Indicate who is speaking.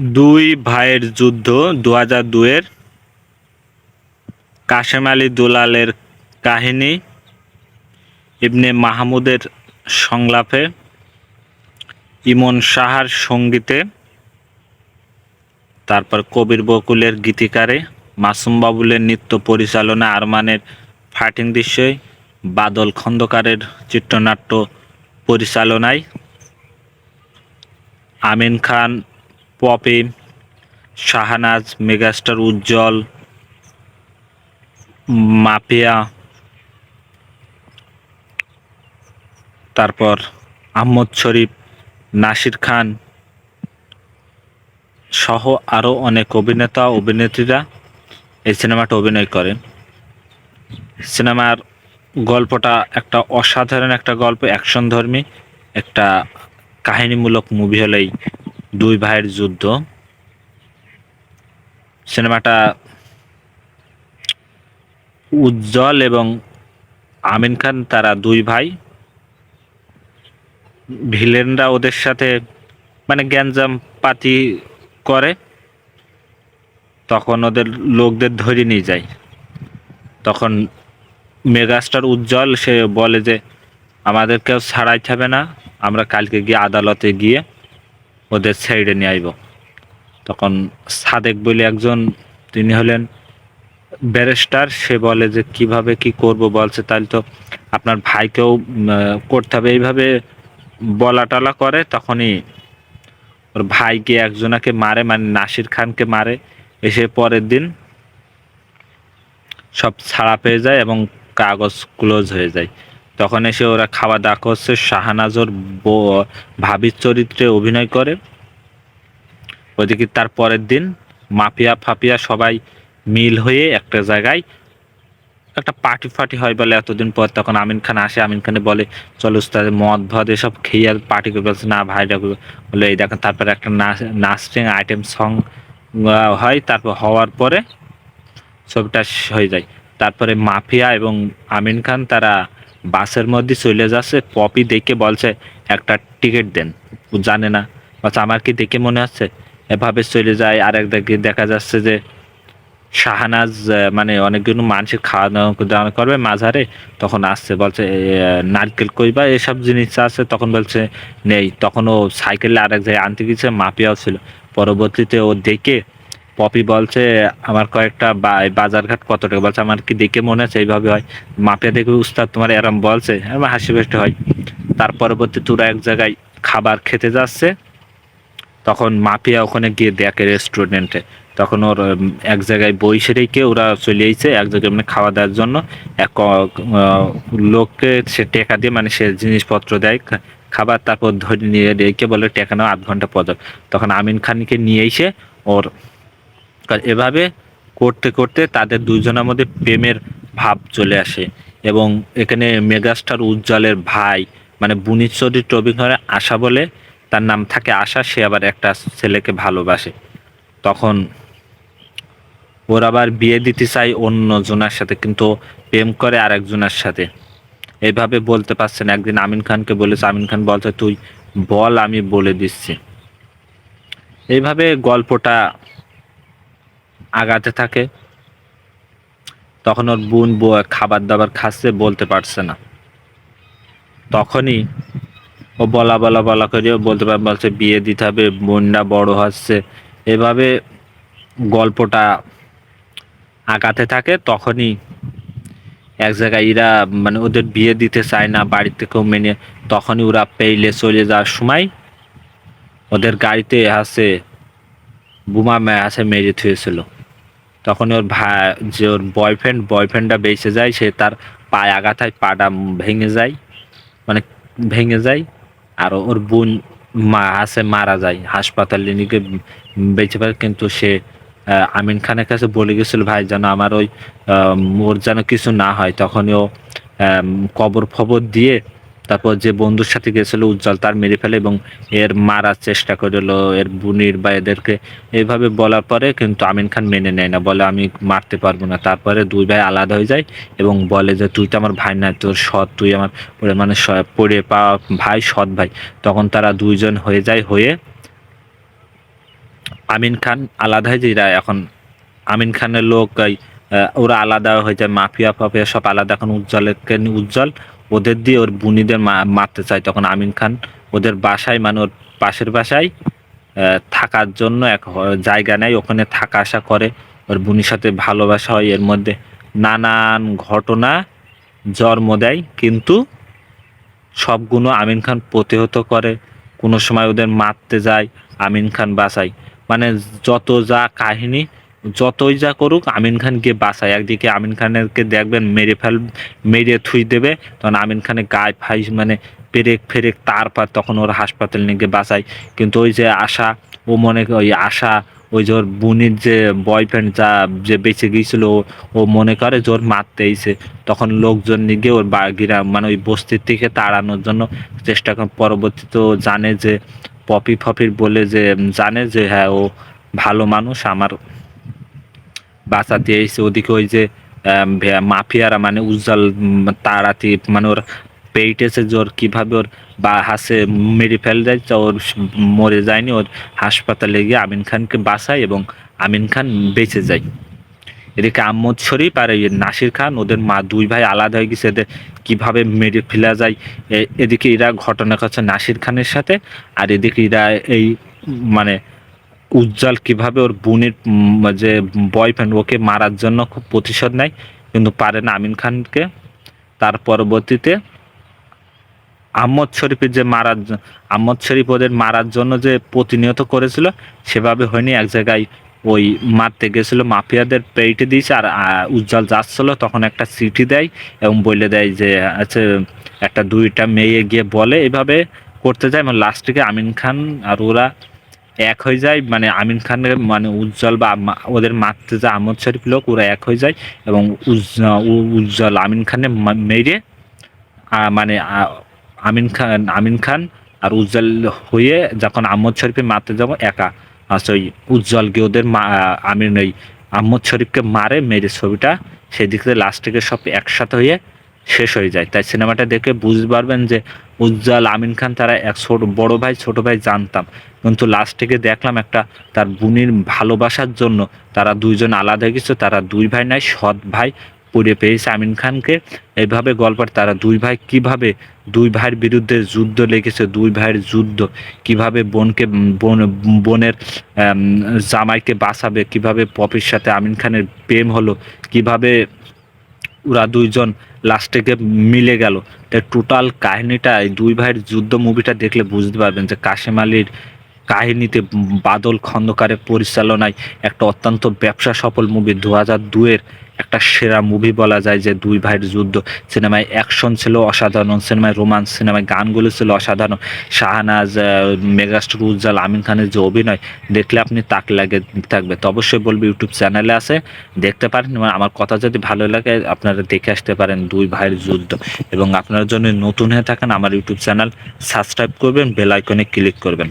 Speaker 1: দুই ভাইয়ের যুদ্ধ দু হাজার দুয়ের কাশেম আলী দুলালের কাহিনী, ইবনে মাহমুদের সংলাপে, ইমন সাহার সঙ্গীতে, তারপর কবির বকুলের গীতিকারে, মাসুম বাবুলের নৃত্য পরিচালনা, আরমানের ফাটিং দৃশ্যে, বাদল খন্দকারের চিত্রনাট্য পরিচালনায়, আমিন খান পপি, শাহানাজ, মেগাস্টার উজ্জ্বল মাপিয়া তারপর আহমদ শরীফ, নাসির খান সহ আরও অনেক অভিনেতা, অভিনেত্রীরা এই সিনেমাটা অভিনয় করেন। সিনেমার গল্পটা একটা অসাধারণ একটা গল্প অ্যাকশন ধর্মী একটা কাহিনীমূলক মুভি হলেই দুই ভাইয়ের যুদ্ধ। সিনেমাটা উজ্জ্বল এবং আমিন খান তারা দুই ভাই। ভিলেনরা ওদের সাথে মানে গ্যাঞ্জাম পাতি করে, তখন ওদের লোকদের ধরে নিয়ে যায়। তখন মেগাস্টার উজ্জ্বল সে বলে যে, আমাদের কেউ ছাড়াইতে হবে না, আমরা কালকে গিয়ে আদালতে গিয়ে ওদের ছেড়ে নিয়ে আইব। তখন সাদেক বলে একজন, তিনি হলেন ব্যারিস্টার, সে বলে যে, কীভাবে কি করব? বলছে, তাহলে তো আপনার ভাইকেও করতে হবে। এইভাবে বলা টলা করে, তখনই ওর ভাইকে একজনাকে মারে মানে নাসির খানকে মারে। এসে পরের দিন সব ছাড়া পেয়ে যায় এবং কাগজ ক্লোজ হয়ে যায়। তখন এসে ওরা খাওয়া দাওয়া করছে, শাহানাজর ভাবির চরিত্রে অভিনয় করে। ওইদিকে তার পরের দিন মাফিয়া ফাফিয়া সবাই মিল হয়ে একটা জায়গায় একটা পার্টি ফার্টি হয় বলে এতদিন পর তখন আমিন খান আসে। আমিন খানে বলে, চলো উস্তাদ, মদ, ভদ এসব খেয়ে আর পার্টি করে বলছে, না ভাইরা বলে, এই দেখেন, তারপরে একটা নাচ নাচটিং আইটেম সং হয়। তারপর হওয়ার পরে ছবিটা হয়ে যায়। তারপরে মাফিয়া এবং আমিন খান তারা বাসের মধ্যে চলে যাচ্ছে, পপি দেখে বলছে, একটা টিকিট দেন। ও জানে না। বলছে, আমার কি দেখে মনে হচ্ছে? এভাবে চলে যায়। আর একদিকে দেখা যাচ্ছে যে শাহানাজ মানে অনেকগুলো মানুষের খাওয়া দাওয়া দাওয়া করবে মাঝারে। তখন আসছে, বলছে নারকেল কইবা এসব জিনিস আছে? তখন বলছে, নেই। তখন ও সাইকেলে আরেক জায়গায় আনতে গেছে মাফিয়াও ছিল। পরবর্তীতে ও দেখে পপি বলছে, আমার কয়েকটা বাজারঘাট কত টাকা? বলছে, আমার কি দেখে মনে আছে এইভাবে হয়। মাফিয়া দেখে উস্তাদ তোমার এরম বলছে আমার হাসি বেস্ট হয়। তার পরবর্তী তোরা এক জায়গায় খাবার খেতে যাচ্ছে। তখন মাফিয়া ওখানে গিয়ে দেখে রেস্টুরেন্টে তখন ওর এক জায়গায় বইসে রেখে ওরা চলে আইছে, এক জায়গায় মানে খাওয়া দাওয়ার জন্য। এক লোককে সে টেকা দিয়ে মানে সে জিনিসপত্র দেয় খাবার, তারপর ধরে নিয়ে রেখে বলে, টেকা নাও, আধ ঘণ্টা পর তখন আমিন খানকে নিয়ে এসে ওর কারণ এভাবে করতে করতে তাদের দুজনের মধ্যে প্রেমের ভাব চলে আসে। এবং এখানে মেগাস্টার উজ্জ্বলের ভাই মানে বুনির চরিত্র অভিনয় আশা বলে তার নাম থাকে আশা, সে আবার একটা ছেলেকে ভালোবাসে। তখন ওর আবার বিয়ে দিতে চাই অন্য জনের সাথে, কিন্তু প্রেম করে আরেকজনের সাথে। এইভাবে বলতে পারছেন একদিন আমিন খানকে বলেছে, আমিন খান বলছে, তুই বল, আমি বলে দিচ্ছি। এইভাবে গল্পটা আগাতে থাকে, তখন ওর বোন খাবার দাবার খাচ্ছে, বলতে পারছে না। তখনই ও বলা বলা বলা করে বলতে পার, বলছে, বিয়ে দিতে হবে, বোনটা বড় হচ্ছে। এভাবে গল্পটা আগাতে থাকে, তখনই এক জায়গায় এরা মানে ওদের বিয়ে দিতে চায় না বাড়ি থেকেও মেনে, তখনই ওরা পেইলে চলে যাওয়ার সময় ওদের গাড়িতে আছে বোমা আছে মেরে থুয়েছিল তখন ওর ভাই যে ওর বয়ফ্রেন্ড বয়ফ্রেন্ডটা বেঁচে যায়, সে তার পায়ে আঘাতায় পাটা ভেঙে যায় মানে ভেঙে যায়, আর ওর বোন মা আছে, মারা যায়, হাসপাতালে নিয়ে বেঁচে পারে কিন্তু সে আমিন খানের কাছে বলে গেছিল, ভাই, যেন আমার ওই মোর যেন কিছু না হয়। তখনই ও কবর ফবর দিয়ে তারপর যে বন্ধুর সাথে গেছিল উজ্জ্বল, তার মেরে ফেলে এবং এর মারার চেষ্টা করল, এর বুনির বা এদেরকে। এইভাবে বলার পরে কিন্তু আমিন খান মেনে নেয় না, বলে আমি মারতে পারব না। তারপরে দুই ভাই আলাদা হয়ে যায় এবং বলে যে, তুই তো আমার ভাই না, তোর সৎ, তুই আমার মানে পড়ে পা, ভাই, সৎ ভাই। তখন তারা দুইজন হয়ে যায়, হয়ে আমিন খান আলাদা হয়ে যায় এখন আমিন খানের লোক ওরা আলাদা হয়ে যায় মাফিয়া ফাফিয়া সব আলাদা। এখন উজ্জ্বলকে, উজ্জ্বল ওদের দিয়ে ওর বুনিদের মারতে চায় তখন আমিন খান। ওদের বাসায় মানে ওর পাশের বাসায় থাকার জন্য এক জায়গা নেয়। ওখানে থাকা আসা করে। ওর বুনির সাথে ভালোবাসা হয়। এর মধ্যে নানান ঘটনা জন্ম দেয়। কিন্তু সবগুলো আমিন খান প্রতিহত করে। কোনো সময় ওদের মারতে যায়, আমিন খান বাসায় মানে যত যা কাহিনী যতই যা করুক, আমিন গিয়ে বাঁচায়। একদিকে আমিন খানেরকে দেখবেন মেরে ফেল, মেরে থুই দেবে, তখন আমিন খানের গায়ে ফাই মানে পেরেক ফেরেক তারপর তখন ওর হাসপাতাল নিয়ে গিয়ে বাঁচায়। কিন্তু ওই যে আশা, ও মনে ওই আশা, ওই যে ওর বোনের যে বয়ফ্রেন্ড যা, যে বেঁচে গিয়েছিল, ও- মনে করে যে ওর মারতে এসে। তখন লোকজন নিয়ে গিয়ে ওর বাগিরা মানে ওই বস্তির থেকে তাড়ানোর জন্য চেষ্টা করে। পরবর্তীতে ও জানে যে, পপি ফপির বলে যে জানে যে হ্যাঁ ও ভালো মানুষ, আমার বাঁচাতে এসে ওদিকে ওই যে মাফিয়ারা মানে উজ্জ্বল তাড়াতে মানে ওর পেইটেছে যে ওর কীভাবে ওর বা হাসে মেরে ফেলে দেয় ওর মরে যায়নি। ওর হাসপাতালে গিয়ে আমিন খানকে বাঁচায় এবং আমিন খান বেঁচে যায়। এদিকে আহমদ শরীফ আর এই নাসির খান, ওদের মা দুই ভাই আলাদা হয়ে গেছে। এদের কীভাবে মেরে ফেলা যায় এদিকে এরা ঘটনা করছে নাসির খানের সাথে। আর এদিকে এরা এই মানে উজ্জ্বল কীভাবে ওর বোনের যে বয়ফ্রেন্ড ওকে মারার জন্য খুব প্রতিশোধ নেয়, কিন্তু পারে না আমিন খানকে। তার পরবর্তীতে আহমদ শরীফের যে মারার আহমদ শরীফ ওদের মারার জন্য যে প্রতিনিয়ত করেছিল, সেভাবে হয়নি। এক জায়গায় ওই মারতে গেছিল, মাফিয়াদের পেইটে দিয়েছে আর উজ্জ্বল যাচ্ছিল, তখন একটা চিঠি দেয় এবং বলে দেয় যে আচ্ছা একটা দুইটা মেয়ে গিয়ে বলে, এভাবে করতে যায়। এবং লাস্টে আমিন খান আর ওরা এক হয়ে যায় মানে আমিন খানের মানে উজ্জ্বল বা ওদের মারতে যে আহমদ শরীফ লোক, ওরা এক হয়ে যায় এবং উজ্জ্বল আমিন খানের মা- মেরে মানে আমিন খান আমিন খান আর উজ্জ্বল হয়ে যখন আহমদ শরীফে মারতে যাব একা আচ্ছা ওই উজ্জ্বলকে ওদের আমিন ওই আহমদ শরীফকে মারে, মেরে ছবিটা, সেদিক থেকে লাস্ট সব একসাথে হয়ে শেষ হয়ে যায়। তাই সিনেমাটা দেখে বুঝতে পারবেন যে উজ্জ্বল আমিন খান তারা এক ছোট বড় ভাই, ছোট ভাই জানতাম। কিন্তু লাস্ট থেকে দেখলাম একটা তার বোনের ভালোবাসার জন্য তারা দুইজন আলাদা গেছে। তারা দুই ভাই নাই সৎ ভাই পড়ে পেয়েছে আমিন খানকে। এইভাবে গল্পের তারা দুই ভাই কীভাবে দুই ভাইয়ের বিরুদ্ধে যুদ্ধ লেগেছে, দুই ভাইয়ের যুদ্ধ কীভাবে বোনকে বোন বোনের জামাইকে বাঁচাবে, কীভাবে পপির সাথে আমিন খানের প্রেম হলো, কীভাবে ওরা দুইজন লাস্টে গিয়ে মিলে গেল। টোটাল কাহিনীটা দুই ভাইয়ের যুদ্ধ মুভিটা দেখলে বুঝতে পারবেন যে কাশেম আলীর কাহিনীতে বাদল খন্দকারের পরিচালনায় একটা অত্যন্ত ব্যবসা সফল মুভি দু হাজার দুয়ের একটা সেরা মুভি বলা যায় যে দুই ভাইয়ের যুদ্ধ। সিনেমায় অ্যাকশন ছিল অসাধারণ, সিনেমায় রোমান্স, সিনেমায় গানগুলো ছিল অসাধারণ। শাহনাজ মেগাস্টার উজ্জ্বল, আমিন খানের যে অভিনয়, দেখলে আপনি তাক লাগে, থাকবে। তো অবশ্যই বলব, ইউটিউব চ্যানেলে আছে, দেখতে পারেন। এবং আমার কথা যদি ভালো লাগে, আপনারা দেখে আসতে পারেন দুই ভাইয়ের যুদ্ধ। এবং আপনার জন্য নতুন হয়ে থাকেন, আমার ইউটিউব চ্যানেল সাবস্ক্রাইব করবেন, বেল আইকনে ক্লিক করবেন।